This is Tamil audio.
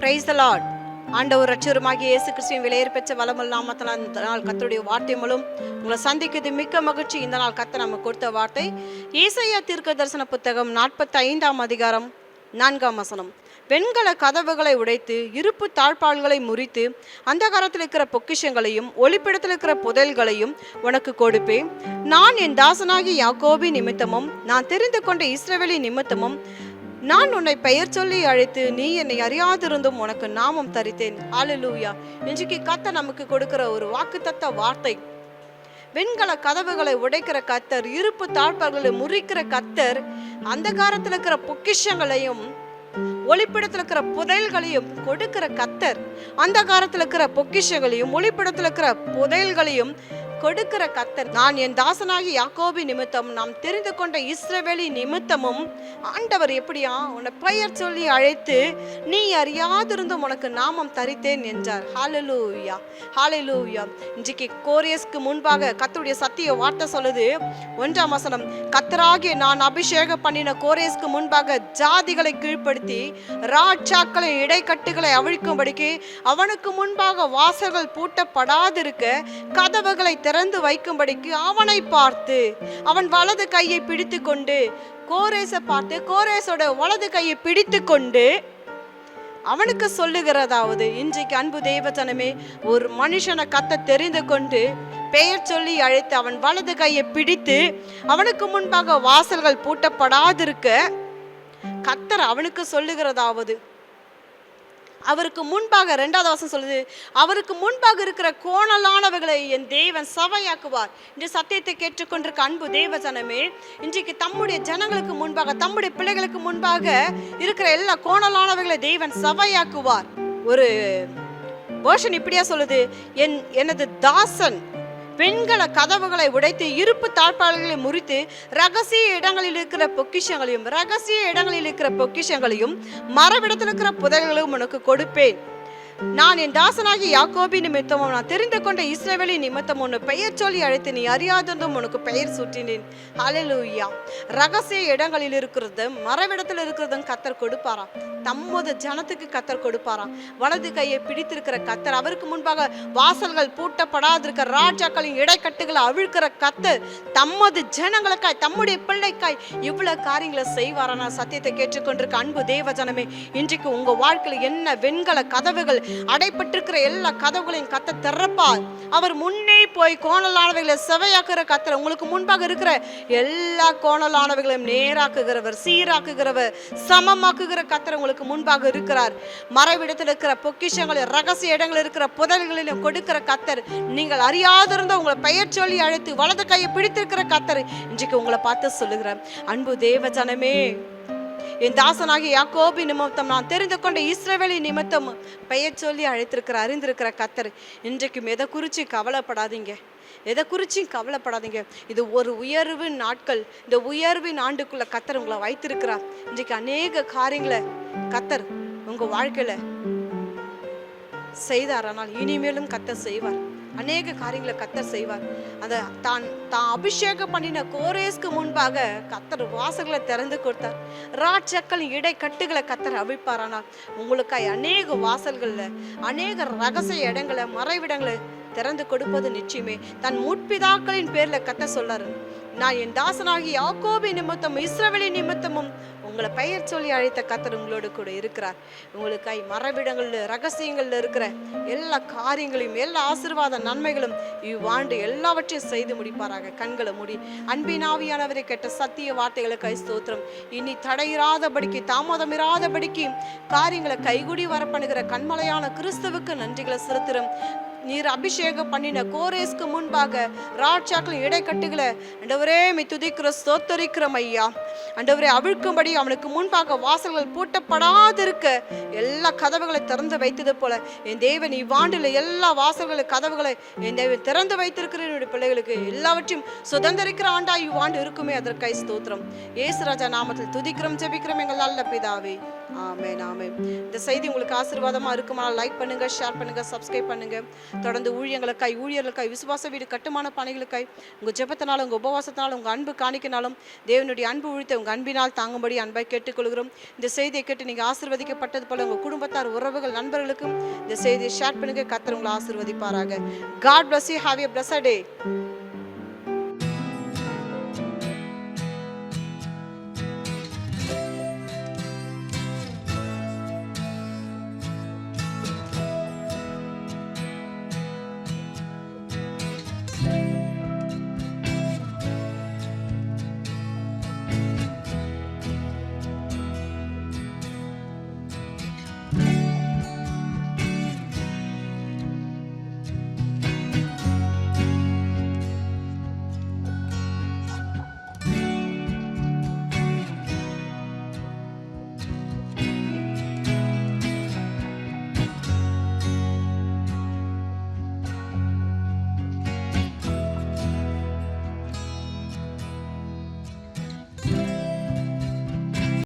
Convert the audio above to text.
பிரைஸ் லார்ட் ஆண்டவர் ரட்சருமாகிய இயேசு கிறிஸ்துவின் விலையேற பெற்ற வளமுள்ள நாமத்தில் இந்த நாள் கத்தருடைய வார்த்தை மூலம் உங்களை சந்திக்கிறது மிக்க மகிழ்ச்சி. இந்த நாள் கத்த நமக்கு கொடுத்த வார்த்தை. ஈசையா தீர்க்க தரிசன புத்தகம் நாற்பத்தி ஐந்தாம் அதிகாரம் நான்காம் வசனம். வெண்கல கதவுகளை உடைத்து இருப்பு தாழ்பால்களை முறித்து அந்த காலத்தில் இருக்கிற பொக்கிஷங்களையும் ஒளிப்பிடத்தில் இருக்கிற புதையல்களையும் உனக்கு கொடுப்பேன். நான் என் தாசனாகி யாக்கோபி நிமித்தமும் நான் தெரிந்து கொண்ட இஸ்ரவேலி நிமித்தமும் நான் உன்னை பெயர் சொல்லி அழைத்து நீ என்னை அறியாதிருந்தும் உனக்கு நாமம் தரித்தேன். ஆலலூயா இன்றைக்கு கத்த நமக்கு கொடுக்கிற ஒரு வாக்குத்தத்த வார்த்தை. வெண்கல கதவுகளை உடைக்கிற கத்தர் இருப்பு தாழ்பால்களை முறிக்கிற கத்தர் அந்த காலத்தில் இருக்கிற பொக்கிஷங்களையும் ஒளிப்பிடத்தில் இருக்கிற புதையல்களையும் கொடுக்கிற கத்தர் அந்த காலத்தில் இருக்கிற பொக்கிஷங்களையும் ஒளிப்பிடத்தில் இருக்கிற புதையல்களையும் கொடுக்கிற கத்தர் நான் என் தாசனாகி யாக்கோபி நிமித்தம் நாம் தெரிந்து கொண்ட இஸ்ரவேலி நிமித்தமும் ஆண்டவர் எப்படியா உன்னை பெயர் சொல்லி அழைத்து நீ அறியாதிருந்தும் உனக்கு நாமம் தரித்தேன் என்றார். ஹாலலூயா ஹாலலூயா இன்றைக்கு கோரியஸ்க்கு முன்பாக கத்தருடைய சத்திய வார்த்தை சொல்லுது. ஒன்றாம் வசனம் கத்தராகிய நான் அபிஷேகம் பண்ணின கோரேஸ்க்கு முன்பாக ஜாதிகளை கீழ்ப்படுத்தி ராட்சாக்களை இடைக்கட்டுகளை அவிழ்க்கும்படிக்கு அவனுக்கு முன்பாக வாசல்கள் பூட்டப்படாதிருக்க கதவுகளை திறந்து வைக்கும்படிக்கு அவனை பார்த்து அவன் வலது கையை பிடித்து கொண்டு கோரேசை பார்த்து கோரேசோட வலது கையை பிடித்து கொண்டு அவனுக்கு சொல்லுகிறதாவது இன்றைக்கு அன்பு தெய்வத்தனமே ஒரு மனுஷனை கத்த தெரிந்து கொண்டு பெயர் சொல்லி அழைத்து அவன் வலது கையை பிடித்து அவனுக்கு முன்பாக வாசல்கள் பூட்டப்படாதிருக்க கத்தர் அவனுக்கு சொல்லுகிறதாவது அவருக்கு முன்பாக ரெண்டாவது வாசம் சொல்லுது அவருக்கு முன்பாக இருக்கிற கோணலானவர்களை என் தேவன் சவையாக்குவார் இன்று சத்தியத்தை கேட்டுக்கொண்டிருக்க அன்பு தேவ ஜனமே இன்றைக்கு தம்முடைய ஜனங்களுக்கு முன்பாக தம்முடைய பிள்ளைகளுக்கு முன்பாக இருக்கிற எல்லா கோணலானவைகளை தேவன் சவையாக்குவார் ஒரு வேர்ஷன் இப்படியா சொல்லுது என் எனது தாசன் பெண்கள கதவுகளை உடைத்து இருப்பு தாழ்பாளர்களை முறித்து ரகசிய இடங்களில் இருக்கிற பொக்கிஷங்களையும் ரகசிய இடங்களில் இருக்கிற பொக்கிஷங்களையும் மரவிடத்தில் இருக்கிற புதைகளையும் உனக்கு கொடுப்பேன். நான் என் தாசனாகி யாக்கோபி நிமித்தமும் நான் தெரிந்து கொண்ட இஸ்ரவேலி நிமித்தம் உன்னை பெயர் சொல்லி அழைத்து நீ அறியாததும் உனக்கு பெயர் சூட்டினேன். அலலூயா ரகசிய இடங்களில் இருக்கிறது மரவிடத்தில் இருக்கிறதும் கத்தர் கொடுப்பாரா? தம்மது ஜனத்துக்கு கத்தர் கொடுப்பாராம் வலது கையை பிடித்திருக்கிற கத்தர் அவருக்கு முன்பாக வாசல்கள் பூட்டப்படாதிருக்க ராஜாக்களின் இடைக்கட்டுகளை அவிழ்க்கிற கத்தர் தம்மது ஜனங்களுக்காய் தம்முடைய பிள்ளைக்காய் இவ்வளவு காரியங்களை செய்வாரான சத்தியத்தை கேட்டுக்கொண்டிருக்க அன்பு தேவ ஜனமே இன்றைக்கு உங்க வாழ்க்கையில் என்ன வெண்கல கதவுகள் அடைப்பட்டிருக்கிற எல்லா கதவுகளையும் கத்த திறப்பார். அவர் முன்னே போய் கோணலானவைகளை செவையாக்குற கத்தர் உங்களுக்கு முன்பாக இருக்கிற எல்லா கோணலானவைகளையும் நேராக்குகிறவர் சீராக்குகிறவர் சமமாக்குகிற கத்திர உங்களுக்கு முன்பாக இருக்கிறார். மறைவிடத்தில் இருக்கிற பொக்கிஷங்களில் ரகசிய இடங்களில் இருக்கிற புதல்களிலும் கொடுக்கிற கத்தர் நீங்கள் அறியாதிருந்த உங்களை பெயர் சொல்லி அழைத்து வலது கையை பிடித்திருக்கிற கத்தர் இன்றைக்கு உங்களை பார்த்து சொல்லுகிறேன். அன்பு தேவ ஜனமே என் தாசனாகிய யாக்கோபி நிமித்தம் நான் தெரிந்து கொண்ட இஸ்ரவேலி நிமித்தம் பெயர் சொல்லி அழைத்திருக்கிற அறிந்திருக்கிற கத்தர் இன்றைக்கும் எதை குறித்து கவலைப்படாதீங்க. எதை குறிச்சும் கவலைப்படாதீங்க. இது ஒரு உயர்வு நாட்கள். இந்த உயர்வின் ஆண்டுக்குள்ள கத்தர் உங்களை வைத்திருக்கிறார். இன்றைக்கு அநேக காரியங்களை கத்தர் உங்க வாழ்க்கையில செய்தார். ஆனால் இனிமேலும் கத்தர் செய்வார். அநேக காரியங்களை கத்தர் செய்வார். அந்த தான் தான் அபிஷேகம் பண்ணின கோரேஸ்க்கு முன்பாக கத்தர் வாசல்களை திறந்து கொடுத்தார். ராட்சக்கள் இடை கட்டுகளை கத்தர் அவிழ்ப்பாரானால் உங்களுக்காய் அநேக வாசல்களில் அநேக ரகசிய இடங்களை மறைவிடங்களை திறந்து கொடுப்பது நிச்சயமே. தன் முற்பிதாக்களின் பேர்ல கத்த சொல்லாரு. நான் என் தாசனாகி யாக்கோபி நிமித்தம் இஸ்ரவேலி நிமித்தமும் உங்களை பெயர் சொல்லி அழைத்த கத்தர் உங்களோடு கூட இருக்கிறார். உங்களுக்காய் மறைவிடங்கள்ல ரகசியங்கள்ல இருக்கிற எல்லா காரியங்களையும் எல்லா ஆசீர்வாத நன்மைகளும் இவ்வாண்டு எல்லாவற்றையும் செய்து முடிப்பாராக. கண்களை மூடி அன்பினாவியானவரை கேட்ட சத்திய வார்த்தைகளுக்காய் ஸ்தோத்திரம். இனி தடையிராதபடிக்கு தாமதமிராதபடிக்கு காரியங்களை கைகூடி வரப்பணுகிற கண்மலையான கிறிஸ்துவுக்கு நன்றிகளை செலுத்துறோம் நீர் அபிஷேகம் பண்ணின கோரேஸ்க்கு முன்பாக ராட்சாக்களின் இடைக்கட்டுகளை அண்டவரே மி துதிக்கிற ஸ்தோத்தரிக்கிறோம் ஐயா. அண்டவரே அவிழ்க்கும்படி அவனுக்கு முன்பாக வாசல்கள் பூட்டப்படாதிருக்க. எல்லா கதவுகளை திறந்து வைத்தது போல என் தேவன் இவ்வாண்டில் எல்லா வாசல்களை கதவுகளை என் தேவன் திறந்து வைத்திருக்கிற என்னுடைய பிள்ளைகளுக்கு எல்லாவற்றையும் சுதந்திரிக்கிற ஆண்டா இவ்வாண்டு இருக்குமே. அதற்காய் ஸ்தோத்திரம். ஏசுராஜா நாமத்தில் துதிக்கிறோம் ஜெபிக்கிறோம் எங்கள் நல்ல பிதாவே. ஆமே நாமே இந்த செய்தி உங்களுக்கு ஆசீர்வாதமாக இருக்குமானால் லைக் பண்ணுங்க ஷேர் பண்ணுங்க சப்ஸ்கிரைப் பண்ணுங்க. தொடர்ந்து ஊழியங்களுக்காய் ஊழியர்களுக்காய் விசுவாச வீடு கட்டுமான பணிகளுக்காய் உங்கள் ஜெபத்தினாலும் உங்கள் உபவாசத்தினாலும் உங்கள் அன்பு காணிக்கினாலும் தேவனுடைய அன்பு உழித்த உங்கள் அன்பினால் தாங்கும்படி அன்பை கேட்டுக்கொள்கிறோம். இந்த செய்தியை கேட்டு நீங்கள் ஆசீர்வதிக்கப்பட்டது போல உங்கள் குடும்பத்தார் உறவுகள் நண்பர்களுக்கும் இந்த செய்தியை ஷேர் பண்ணுங்க. கத்தர் உங்களை ஆசீர்வதிப்பாராக. God bless you have a bless day